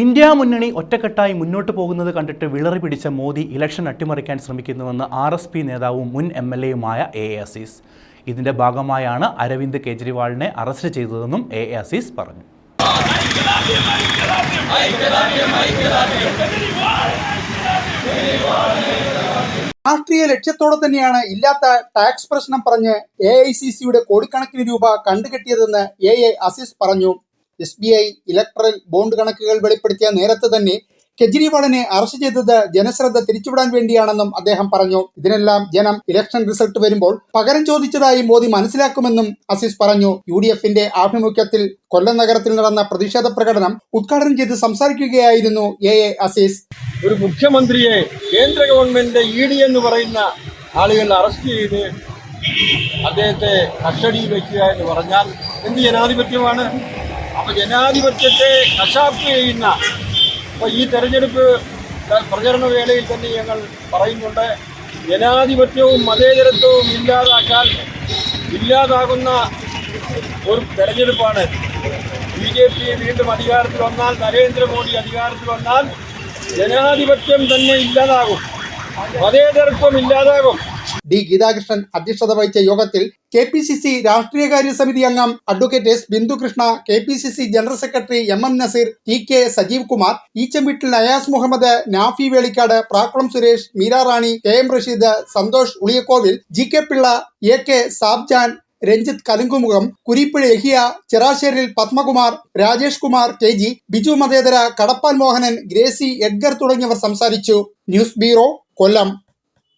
India മുന്നണി ഒറ്റക്കെട്ടായി മുന്നോട്ട് പോകുന്നത് കണ്ടിട്ട് വിളറി പിടിച്ച മോദി ഇലക്ഷൻ അട്ടിമറിക്കാൻ ശ്രമിക്കുന്നുവെന്ന് ആർ എസ് പി നേതാവും മുൻ എം എൽ എയുമായ എ അസീസ്. ഇതിന്റെ ഭാഗമായാണ് അരവിന്ദ് കെജ്രിവാളിനെ അറസ്റ്റ് ചെയ്തതെന്നും എ അസീസ് പറഞ്ഞു. രാഷ്ട്രീയ ലക്ഷ്യത്തോടെ തന്നെയാണ് ഇല്ലാത്ത ടാക്സ് പ്രശ്നം പറഞ്ഞ് എ ഐ സി സിയുടെ കോടിക്കണക്കിന് രൂപ കണ്ടുകെട്ടിയതെന്ന് എ എ അസീസ് പറഞ്ഞു. S B I electoral bond കണക്കുകൾ വെളിപ്പെടുത്തിയ നേരത്തെ തന്നെ കെജ്രിവാളിനെ അറസ്റ്റ് ചെയ്തത് ജനശ്രദ്ധ തിരിച്ചുവിടാൻ വേണ്ടിയാണെന്നും അദ്ദേഹം പറഞ്ഞു. ഇതിനെല്ലാം ജനം ഇലക്ഷൻ റിസൾട്ട് വരുമ്പോൾ പകരം ചോദിച്ചതായി മോദി മനസ്സിലാക്കുമെന്നും അസീസ് പറഞ്ഞു. യു ഡി എഫിന്റെ ആഭിമുഖ്യത്തിൽ കൊല്ലം നഗരത്തിൽ നടന്ന പ്രതിഷേധ പ്രകടനം ഉദ്ഘാടനം ചെയ്ത് സംസാരിക്കുകയായിരുന്നു എ എ അസീസ്. ഒരു മുഖ്യമന്ത്രിയെ കേന്ദ്ര ഗവൺമെന്റ് ഇ ഡി എന്ന് പറയുന്ന ആളുകൾ അറസ്റ്റ് ചെയ്ത് അദ്ദേഹത്തെ കസ്റ്റഡിയിൽ വയ്ക്കുക എന്ന് പറഞ്ഞാൽ എന്ത് ജനാധിപത്യമാണ്? അപ്പൊ ജനാധിപത്യത്തെ കശാപ്പ് ചെയ്യുന്ന അപ്പൊ ഈ തെരഞ്ഞെടുപ്പ് പ്രചരണ വേളയിൽ തന്നെ ഞങ്ങൾ പറയുന്നുണ്ട് ജനാധിപത്യവും മതേതരത്വവും ഇല്ലാതാക്കാൻ ഇല്ലാതാകുന്ന ഒരു തെരഞ്ഞെടുപ്പാണ്. ബി ജെ പി വീണ്ടും അധികാരത്തിൽ വന്നാൽ നരേന്ദ്രമോദി അധികാരത്തിൽ വന്നാൽ ജനാധിപത്യം തന്നെ ഇല്ലാതാകും മതേതരത്വം ഇല്ലാതാകും. ഡി ഗീതാകൃഷ്ണൻ അധ്യക്ഷത വഹിച്ച യോഗത്തിൽ കെ പി സി സി രാഷ്ട്രീയകാര്യ സമിതി അംഗം advocate S Bindhukrishna K P C C general secretary M M Nazeer T K Sajeev Kumar ഈച്ചംവീട്ടിൽ Nayas Muhammad Nafi Velikkad Prakkulam Suresh Meerarani K M Rasheed Santhosh Uliyakovil G K Pillai A K Sabjan Ranjith Kalunkumukham Kuripuzha Ehiya Chirasseril Padmakumar Rajesh Kumar K G Biju മതേതര കടപ്പാൽ മോഹനൻ ഗ്രേസി എഡ്ഗർ തുടങ്ങിയവർ സംസാരിച്ചു. News bureau Kollam.